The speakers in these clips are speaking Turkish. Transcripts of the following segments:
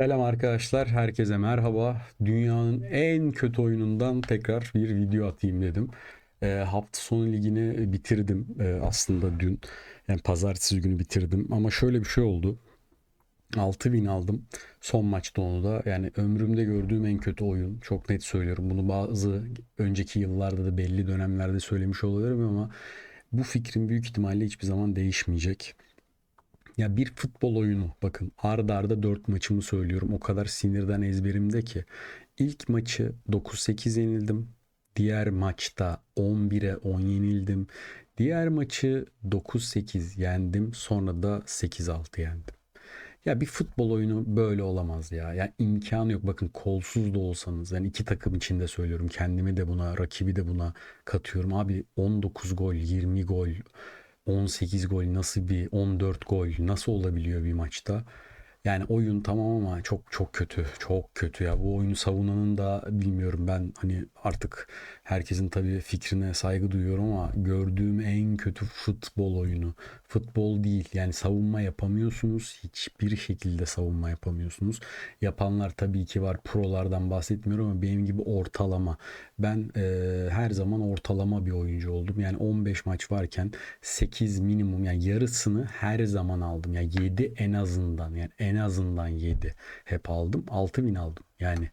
Selam arkadaşlar, herkese merhaba. Dünyanın en kötü oyunundan tekrar bir video atayım dedim. Ee, hafta sonu ligini bitirdim ee, aslında dün. Yani pazartesi günü bitirdim. Ama şöyle bir şey oldu. 6000 aldım. Son maçta onu da. Yani ömrümde gördüğüm en kötü oyun. Çok net söylüyorum. Bunu bazı önceki yıllarda da belli dönemlerde söylemiş olabilirim ama bu fikrim büyük ihtimalle hiçbir zaman değişmeyecek. Ya bir futbol oyunu bakın arda arda 4 maçımı söylüyorum. O kadar sinirden ezberimde ki. İlk maçı 9-8 yenildim. Diğer maçta 11'e 10 yenildim. Diğer maçı 9-8 yendim. Sonra da 8-6 yendim. Ya bir futbol oyunu böyle olamaz ya. Yani imkanı yok. Bakın kolsuz da olsanız. Yani iki takım içinde söylüyorum. Kendimi de buna, rakibi de buna katıyorum. Abi 19 gol, 20 gol, 18 gol nasıl bir 14 gol nasıl olabiliyor bir maçta? Yani oyun tamam ama çok çok kötü. Çok kötü ya. Bu oyunu savunanın da bilmiyorum ben hani artık herkesin tabii fikrine saygı duyuyorum ama gördüğüm en kötü futbol oyunu. Futbol değil. Yani savunma yapamıyorsunuz. Hiçbir şekilde savunma yapamıyorsunuz. Yapanlar tabii ki var. Prolardan bahsetmiyorum ama benim gibi ortalama. Ben e, her zaman ortalama bir oyuncu oldum. Yani 15 maç varken 8 minimum yani yarısını her zaman aldım. Yani 7 en azından yani en azından 7 hep aldım. 6000 aldım. Yani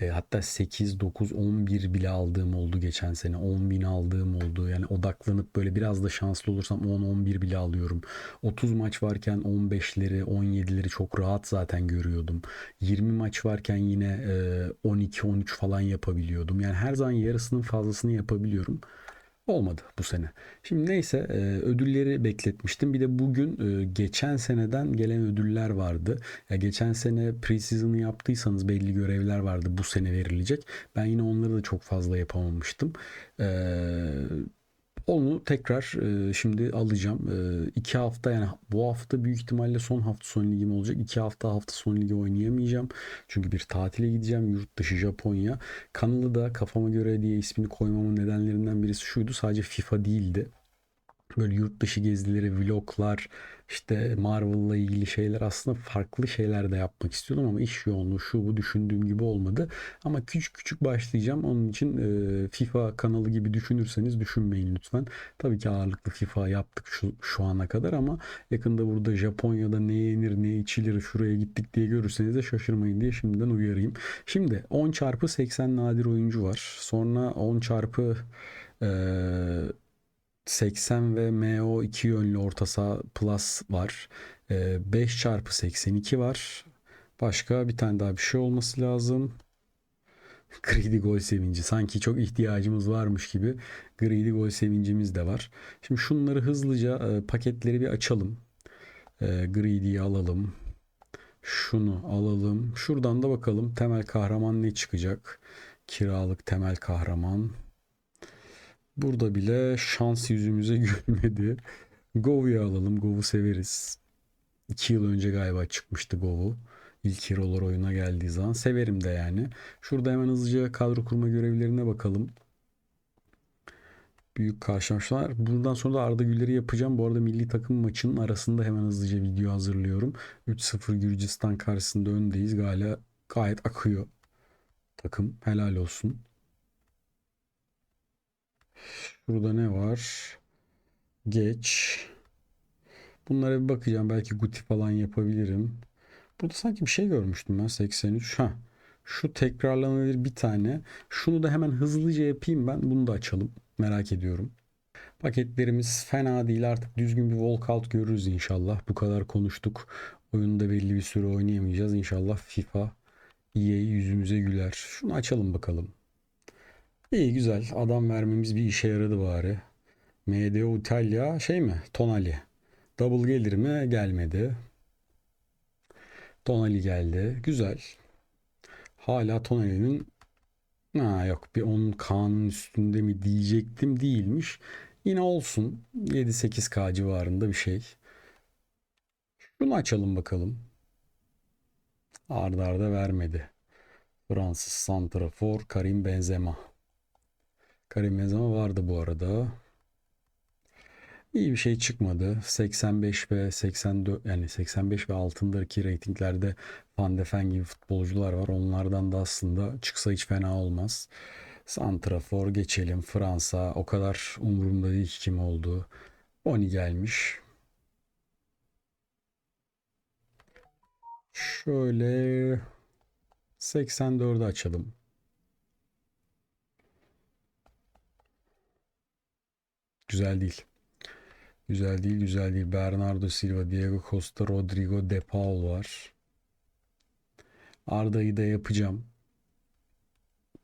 e, hatta 8, 9, 11 bile aldığım oldu geçen sene. 10 bin aldığım oldu. Yani odaklanıp böyle biraz da şanslı olursam 10, 11 bile alıyorum. 30 maç varken 15'leri, 17'leri çok rahat zaten görüyordum. 20 maç varken yine e, 12, 13 falan yapabiliyordum. Yani her zaman yarısının fazlasını yapabiliyorum. Olmadı bu sene. Şimdi neyse e, ödülleri bekletmiştim. Bir de bugün e, geçen seneden gelen ödüller vardı. Ya geçen sene pre-season'ı yaptıysanız belli görevler vardı bu sene verilecek. Ben yine onları da çok fazla yapamamıştım. Onu tekrar e, şimdi alacağım. E, iki hafta yani bu hafta büyük ihtimalle son hafta sonu ligim olacak. İki hafta hafta sonu ligi oynayamayacağım. Çünkü bir tatile gideceğim. Yurt dışı Japonya. Kanalı da kafama göre diye ismini koymamın nedenlerinden birisi şuydu. Sadece FIFA değildi böyle yurt dışı gezileri, vloglar, işte Marvel'la ilgili şeyler aslında farklı şeyler de yapmak istiyordum ama iş yoğunluğu şu bu düşündüğüm gibi olmadı. Ama küçük küçük başlayacağım. Onun için e, FIFA kanalı gibi düşünürseniz düşünmeyin lütfen. Tabii ki ağırlıklı FIFA yaptık şu, şu ana kadar ama yakında burada Japonya'da ne yenir ne içilir şuraya gittik diye görürseniz de şaşırmayın diye şimdiden uyarayım. Şimdi 10 çarpı 80 nadir oyuncu var. Sonra 10 çarpı e, 80 ve MO iki yönlü orta saha plus var. Ee, 5 çarpı 82 var. Başka bir tane daha bir şey olması lazım. Greedy gol sevinci. Sanki çok ihtiyacımız varmış gibi greedy gol sevincimiz de var. Şimdi şunları hızlıca e, paketleri bir açalım. E, greedy'yi alalım. Şunu alalım. Şuradan da bakalım temel kahraman ne çıkacak? Kiralık temel kahraman. Burada bile şans yüzümüze gülmedi. Gov'u alalım. Gov'u severiz. 2 yıl önce galiba çıkmıştı Gov'u. İlk Hero'lar oyuna geldiği zaman. Severim de yani. Şurada hemen hızlıca kadro kurma görevlerine bakalım. Büyük karşılaşmalar. Bundan sonra da Arda Güler'i yapacağım. Bu arada milli takım maçının arasında hemen hızlıca video hazırlıyorum. 3-0 Gürcistan karşısında öndeyiz. Galiba gayet akıyor takım. Helal olsun. Burada ne var? Geç. Bunlara bir bakacağım. Belki Guti falan yapabilirim. Burada sanki bir şey görmüştüm ben. 83. Ha. Şu tekrarlanabilir bir tane. Şunu da hemen hızlıca yapayım ben. Bunu da açalım. Merak ediyorum. Paketlerimiz fena değil. Artık düzgün bir walkout görürüz inşallah. Bu kadar konuştuk. Oyunda belli bir süre oynayamayacağız. İnşallah FIFA EA yüzümüze güler. Şunu açalım bakalım. İyi güzel. Adam vermemiz bir işe yaradı bari. MDO İtalya şey mi? Tonali. Double gelir mi? Gelmedi. Tonali geldi. Güzel. Hala Tonali'nin ha yok bir 10 K'nın üstünde mi diyecektim değilmiş. Yine olsun. 7-8K civarında bir şey. Şunu açalım bakalım. Arda arda vermedi. Fransız Santrafor Karim Benzema. Karim Benzema vardı bu arada. İyi bir şey çıkmadı. 85 ve 84 yani 85 ve altındaki reytinglerde Van de Ven gibi futbolcular var. Onlardan da aslında çıksa hiç fena olmaz. Santrafor geçelim. Fransa o kadar umurumda değil ki kim oldu. Boni gelmiş. Şöyle 84'ü açalım. Güzel değil. Güzel değil, güzel değil. Bernardo Silva, Diego Costa, Rodrigo De Paul var. Arda'yı da yapacağım.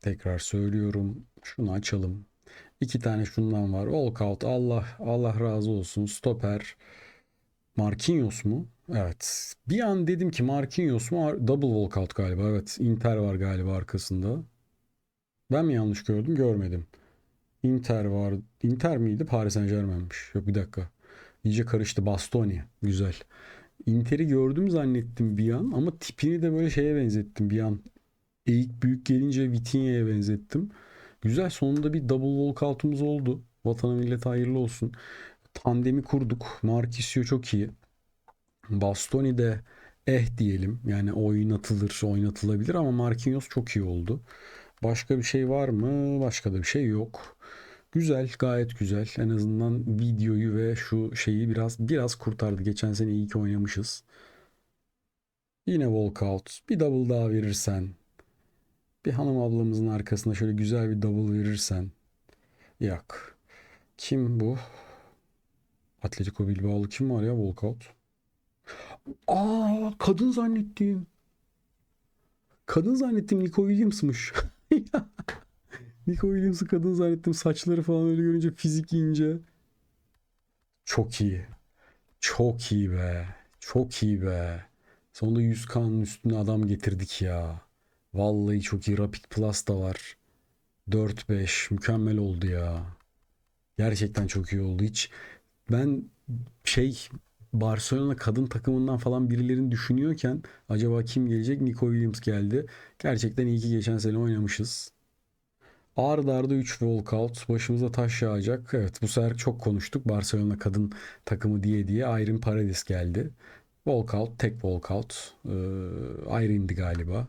Tekrar söylüyorum. Şunu açalım. İki tane şundan var. Walkout. Allah Allah razı olsun. Stoper. Marquinhos mu? Evet. Bir an dedim ki Marquinhos mu? Double walkout galiba. Evet. Inter var galiba arkasında. Ben mi yanlış gördüm? Görmedim. Inter var. Inter miydi? Paris Saint Germain'miş. Yok bir dakika. İyice karıştı. Bastoni. Güzel. Inter'i gördüm zannettim bir an ama tipini de böyle şeye benzettim bir an. Eğik büyük gelince Vitinha'ya benzettim. Güzel sonunda bir double walkout'umuz oldu. Vatana millete hayırlı olsun. Tandemi kurduk. Marquisio çok iyi. Bastoni de eh diyelim. Yani oynatılır, oynatılabilir ama Marquinhos çok iyi oldu. Başka bir şey var mı? Başka da bir şey yok. Güzel, gayet güzel. En azından videoyu ve şu şeyi biraz biraz kurtardı. Geçen sene iyi ki oynamışız. Yine walkout. Bir double daha verirsen. Bir hanım ablamızın arkasına şöyle güzel bir double verirsen. Yok. Kim bu? Atletico Bilbao'lu kim var ya walkout? Aa kadın zannettim. Kadın zannettim Nico Williams'mış. Nico Williams'ı kadın zannettim. Saçları falan öyle görünce fizik ince. Çok iyi. Çok iyi be. Çok iyi be. Sonunda 100K'nın üstüne adam getirdik ya. Vallahi çok iyi. Rapid Plus da var. 4-5 mükemmel oldu ya. Gerçekten çok iyi oldu. Hiç ben şey Barcelona kadın takımından falan birilerini düşünüyorken acaba kim gelecek? Nico Williams geldi. Gerçekten iyi ki geçen sene oynamışız. Arda arda 3 walkout. Başımıza taş yağacak. Evet bu sefer çok konuştuk. Barcelona kadın takımı diye diye Ayrin Paredes geldi. Walkout, tek walkout. Ee, Ayrin'di galiba.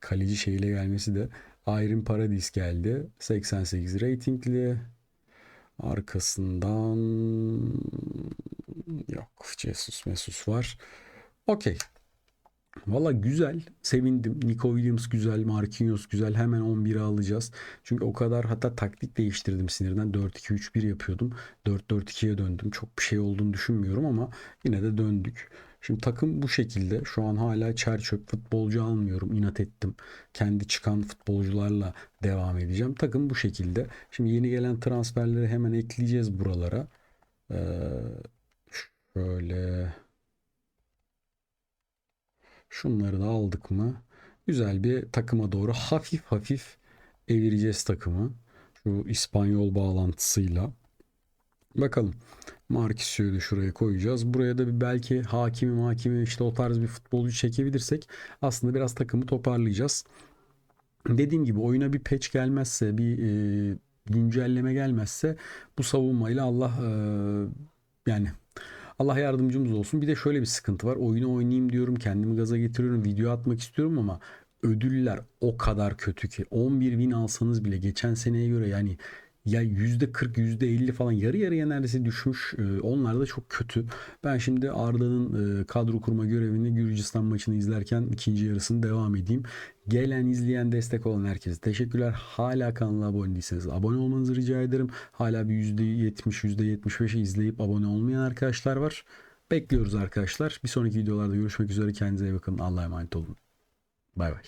Kaleci şeyle gelmesi de Ayrin Paradis geldi. 88 ratingli. Arkasından yok. Jesus Mesus var. Okey. Valla güzel. Sevindim. Nico Williams güzel. Marquinhos güzel. Hemen 11'i alacağız. Çünkü o kadar hatta taktik değiştirdim sinirden. 4-2-3-1 yapıyordum. 4-4-2'ye döndüm. Çok bir şey olduğunu düşünmüyorum ama yine de döndük. Şimdi takım bu şekilde. Şu an hala çer çöp futbolcu almıyorum. İnat ettim. Kendi çıkan futbolcularla devam edeceğim. Takım bu şekilde. Şimdi yeni gelen transferleri hemen ekleyeceğiz buralara. Ee, şöyle şunları da aldık mı? Güzel bir takıma doğru hafif hafif evireceğiz takımı. Şu İspanyol bağlantısıyla. Bakalım. Marquisio'yu da şuraya koyacağız. Buraya da bir belki hakimi hakimi işte o tarz bir futbolcu çekebilirsek aslında biraz takımı toparlayacağız. Dediğim gibi oyuna bir patch gelmezse bir e, güncelleme gelmezse bu savunmayla Allah e, yani Allah yardımcımız olsun. Bir de şöyle bir sıkıntı var. Oyunu oynayayım diyorum. Kendimi gaza getiriyorum. Video atmak istiyorum ama ödüller o kadar kötü ki 11 win alsanız bile geçen seneye göre yani ya %40 %50 falan yarı yarıya neredeyse düşmüş. Ee, onlar da çok kötü. Ben şimdi Arda'nın e, kadro kurma görevini Gürcistan maçını izlerken ikinci yarısını devam edeyim. Gelen, izleyen, destek olan herkese teşekkürler. Hala kanala abone değilseniz abone olmanızı rica ederim. Hala bir %70, %75'i izleyip abone olmayan arkadaşlar var. Bekliyoruz arkadaşlar. Bir sonraki videolarda görüşmek üzere. Kendinize iyi bakın. Allah'a emanet olun. Bay bay.